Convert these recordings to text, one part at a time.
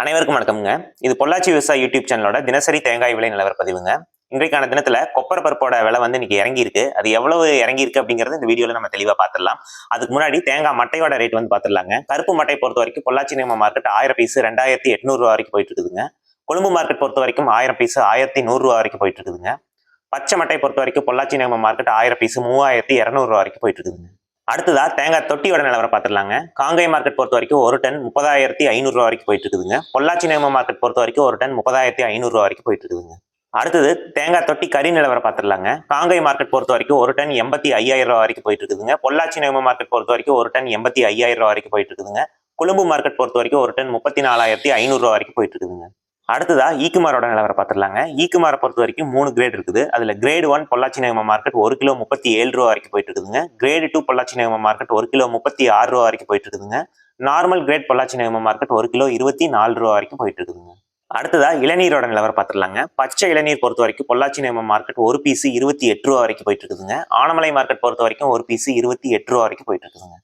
அனைவருக்கும் வணக்கம்ங்க. இது பொள்ளாச்சி விவசாய யூடியூப் சேனலோட தினசரி தேங்காய் விலை நிலவர பதிவுங்க. இன்றைக்கான தினத்துல கொப்பர் பருப்போட விலை வந்து இன்னைக்கு இறங்கி இருக்கு அது எவ்வளவு இறங்கி இருக்கு அப்படிங்கறது இந்த வீடியோல நம்ம தெளிவா பாத்திரலாம் அதுக்கு முன்னாடி தேங்காய் மட்டையோட ரேட் வந்து பாத்திரலாங்க கருப்பு மட்டை பொறுத்த வரைக்கும் பொள்ளாச்சி நேம மார்க்கெட் ஆயிரம் பீஸ் ரெண்டாயிரத்தி எட்நூறு ரூபா வரைக்கும் போயிட்டு இருக்குதுங்க. கொழும்பு மார்க்கெட் பொறுத்த வரைக்கும் ஆயிரம் பீஸ் ஆயிரத்தி நூறு ரூபா வரைக்கும் போயிட்டு இருக்குதுங்க. பச்சை மட்டை பொறுத்த வரைக்கும் பொள்ளாச்சி நேம மார்க்கெட் ஆயிரம் பீஸ் மூவாயிரத்தி இரநூறு ரூபா வரைக்கும் போயிட்டு இருக்குதுங்க. அடுத்ததா தேங்காய் தொட்டியோட நிலவரம் பார்த்துடலாங்க. காங்கை மார்க்கெட் பொறுத்த வரைக்கும் ஒரு டன் முப்பதாயிரத்தி ஐநூறுரூவா வரைக்கும் போயிட்டு இருக்குதுங்க. பொள்ளாச்சி நேம மார்க்கெட் பொறுத்த வரைக்கும் ஒரு டன் முப்பதாயிரத்தி ஐநூறுரூவா வரைக்கும் போயிட்டு இருக்குதுங்க. அடுத்தது தேங்காய் தொட்டி கறி நிலவரம் பார்த்துடலாங்க. காங்கை மார்க்கெட் பொறுத்த வரைக்கும் ஒரு டன் எண்பத்தி ஐயாயிரம் ரூபா வரைக்கும் போயிட்டு இருக்குதுங்க. பொள்ளாச்சி நேம மார்க்கெட் பொறுத்த வரைக்கும் ஒரு டன் எண்பத்தி ஐயாயிரம் ரூபா வரைக்கும் போயிட்டு இருக்குதுங்க. கொழும்பு மார்க்கெட் பொறுத்த வரைக்கும் ஒரு டன் முப்பத்தி நாலாயிரத்தி ஐநூறுரூவா வரைக்கும் போயிட்டு இருக்குதுங்க. அடுத்ததா e ஈக்குமாரோட நிலவரம் பார்த்துடலாங்க. E ஈக்குமாரை பொறுத்த வரைக்கும் மூணு கிரேட் இருக்குது. அதில் கிரேட் ஒன் பொள்ளாச்சி நகம மார்க்கெட் ஒரு கிலோ முப்பத்தி ஏழு ரூபா வரைக்கும் போயிட்டு இருக்குதுங்க. கிரேடு டூ பொள்ளாச்சி நகம மார்க்கெட் ஒரு கிலோ முப்பத்தி ஆறு ரூபா வரைக்கும் போயிட்டு இருக்குதுங்க. நார்மல் கிரேட் பொள்ளாச்சி நகம மார்க்கெட் ஒரு கிலோ இருபத்தி நாலு ரூபா வரைக்கும் போயிட்டு இருக்குதுங்க. அடுத்ததா இளநீரோட நிலவரம் பார்த்துடலாங்க. பச்சை இளநீர் பொறுத்த வரைக்கும் பொள்ளாச்சி நேம மார்க்கெட் ஒரு பீஸ் இருபத்தி எட்டு ரூபா வரைக்கும் போயிட்டு இருக்குதுங்க. ஆனமலை மார்க்கெட் பொறுத்த வரைக்கும் ஒரு பீஸ் இருபத்தி எட்டு ரூபா வரைக்கும் போயிட்டு இருக்குதுங்க.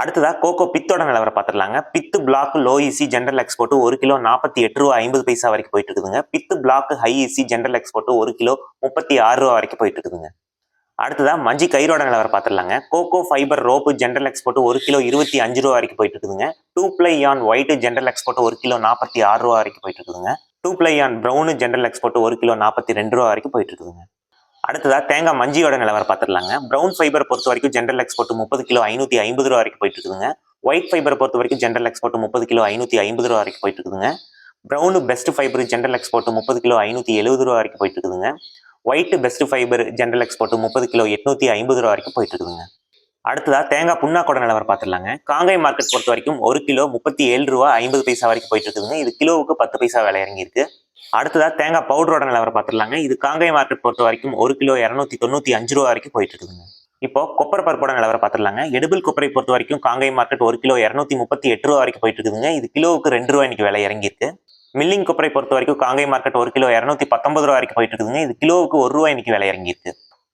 அடுத்ததா கோகோ பித்தோட நிலவரம் பார்த்துடலாங்க. Pith black low EC general export ஒரு கிலோ நாற்பத்தி எட்டு ரூபா ஐம்பது பைசா வரைக்கும் போயிட்டு இருக்குதுங்க. Pith black high EC general export ஒரு கிலோ முப்பத்தி ஆறு ரூபா வரைக்கும் போயிட்டு இருக்குதுங்க. அடுத்ததா மஞ்சி கயிறோட நிலவரம் பார்த்துடலாங்க. Coco fibre rope general export ஒரு கிலோ இருபத்தி அஞ்சு ரூபா வரைக்கும் போயிட்டு இருக்குதுங்க. Two ply on white general export ஒரு கிலோ நாற்பத்தி ஆறு ரூபா வரைக்கும் போயிட்டு இருக்குதுங்க. Two ply on brown general export ஒரு கிலோ நாற்பத்தி ரெண்டு ரூபா வரைக்கும் போயிட்டு இருக்குதுங்க. அடுத்ததாக தேங்காய் மஞ்சியோட நிலவரம் பார்த்துடலாங்க. ப்ரௌன் ஃபைபர் பொறுத்த வரைக்கும் ஜென்ரல் எக்ஸ்போர்ட் முப்பது கிலோ ஐநூற்றி ஐம்பது ரூபா வரைக்கும் போயிட்டு இருக்குதுங்க. ஒயிட் ஃபைபர் பொறுத்த வரைக்கும் ஜென்ரல் எக்ஸ்போர்ட் முப்பது கிலோ ஐநூற்றி ஐம்பது ரூபா வரைக்கும் போயிட்டு இருக்குதுங்க. Brown best fibre general export முப்பது கிலோ ஐநூற்றி எழுபது ரூபா வரைக்கும் போயிட்டு இருக்குதுங்க. White best fibre general export முப்பது கிலோ எட்நூற்றி ஐம்பது ரூபா வரைக்கும் போயிட்டு இருக்குதுங்க. அடுத்ததாக தேங்காய் புண்ணாக்கோட நிலவரம் பார்த்துடலாங்க. காங்கை மார்க்கெட் பொறுத்த வரைக்கும் ஒரு கிலோ முப்பத்தி ஏழு ரூபா ஐம்பது பைசா வரைக்கும் போயிட்டு இருக்குதுங்க. இது கிலோவுக்கு பத்து பைசா விலை இறங்கியிருக்கு. அடுத்ததாக தேங்காய் பவுடரோட நிலவரம் பார்த்துடலாங்க. இது காங்கை மார்க்கெட் பொறுத்த வரைக்கும் ஒரு கிலோ இரநூத்தி தொண்ணூற்றி அஞ்சு ரூபா வரைக்கும் போயிட்டு இருக்குதுங்க. இப்போ கொப்பரை பருப்போட நிலவரம் பார்த்துடலாங்க. எடுபிள் கொப்பரை பொறுத்த வரைக்கும் காங்கை மார்க்கெட் ஒரு கிலோ இரநூத்தி முப்பத்தி எட்டு ரூபா வரைக்கும் போயிட்டு இருக்குதுங்க. இது கிலோவுக்கு ரெண்டு ரூபா இன்னைக்கு விலை இறங்கியிருக்கு. மில்லிங் கொப்பரை பொறுத்த வரைக்கும் காங்கை மார்க்கெட் ஒரு கிலோ இரநூத்தி பத்தொன்பது ரூபா வரைக்கும் போயிட்டு இருக்குதுங்க. இது கிலோவுக்கு ஒரு ரூபா இன்னைக்கு விலை இறங்கியிருக்கு.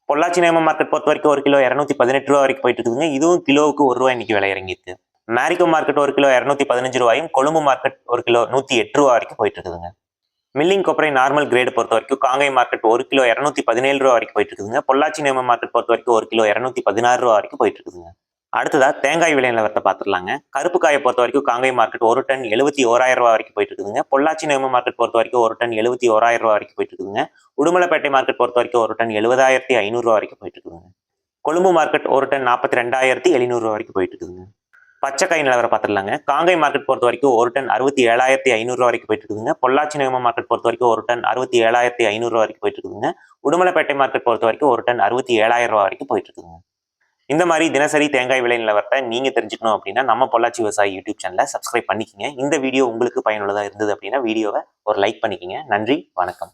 பொள்ளாச்சி நேம மார்க்கெட் பொறுத்த வரைக்கும் ஒரு கிலோ இரநூத்தி பதினெட்டு ரூபா வரைக்கும் போயிட்டு இருக்குதுங்க. இதுவும் கிலோவுக்கு ஒரு ரூபா இன்னைக்கு விலை இறங்கியிருக்கு. மேரிகோ மார்க்கெட் ஒரு கிலோ இரநூத்தி பதினஞ்சு ரூபாயும் கொழும்பு மார்க்கெட் ஒரு கிலோ நூற்றி எட்டு ரூபா வரைக்கும் போயிட்டு இருக்குதுங்க. மில்லிங் கொப்பரை நார்மல் கிரேட் பொறுத்த வரைக்கும் காங்கை மார்க்கெட் ஒரு கிலோ இரநூத்தி பதினேழு ரூபா வரைக்கும் போயிட்டு இருக்குதுங்க பொள்ளாச்சி நேம மார்க்கெட் பொறுத்த வரைக்கும் ஒரு கிலோ இரநூத்தி பதினாறு ரூபா வரைக்கும் போயிட்டு இருக்குதுங்க அடுத்ததா தேங்காய் விலை நிலவரத்தை பார்த்துடலாங்க. கருப்பு காயை பொறுத்த வரைக்கும் காங்கை மார்க்கெட் ஒரு டன் எழுபத்தி ஓராயிரம் ரூபா வரைக்கும் போயிட்டு இருக்குதுங்க பொள்ளாச்சி நேம மார்க்கெட் பொறுத்த வரைக்கும் ஒரு டன் எழுபத்தி ஓராயிரம் ரூபா வரைக்கும் போயிட்டு இருக்குதுங்க உடுமலைப்பேட்டை மார்க்கெட் பொறுத்த வரைக்கும் ஒரு டன் எழுபதாயிரத்தி ஐநூறுரூவா வரைக்கும் போயிட்டு இருக்குதுங்க கொழும்பு மார்க்கெட் ஒரு டன் நாற்பத்தி ரெண்டாயிரத்தி எழுநூறு ரூபா வரைக்கும் போயிட்டு இருக்குதுங்க பச்சைக்காய் நிலவரம் பார்த்துடலாங்க. காங்கை மார்க்கெட் பொறுத்த வரைக்கும் ஒரு டன் அறுபத்தி ஏழாயிரத்தி ஐநூறுரூவா வரைக்கும் போயிட்டு இருக்குதுங்க பொள்ளாச்சி நிகம மார்க்கெட் பொறுத்த வரைக்கும் ஒரு டன் அறுபத்தி ஏழாயிரத்தி ஐநூறுரூவா வரைக்கும் போயிட்டு இருக்குதுங்க உடுமலைப்பேட்டை மார்க்கெட் பொறுத்த வரைக்கும் ஒரு டன் அறுபத்தி ஏழாயிரம் ரூபா வரைக்கும் போயிட்டு இருக்குதுங்க இந்த மாதிரி தினசரி தேங்காய் விலை நிலவரத்தை நீங்க தெரிஞ்சுக்கணும் அப்படின்னா நம்ம பொள்ளாச்சி விவசாயி யூடியூப் சேனலை சப்ஸ்கிரைப் பண்ணிக்கங்க. இந்த வீடியோ உங்களுக்கு பயனுள்ளதாக இருந்தது அப்படின்னா வீடியோவை ஒரு லைக் பண்ணிக்கங்க. நன்றி வணக்கம்.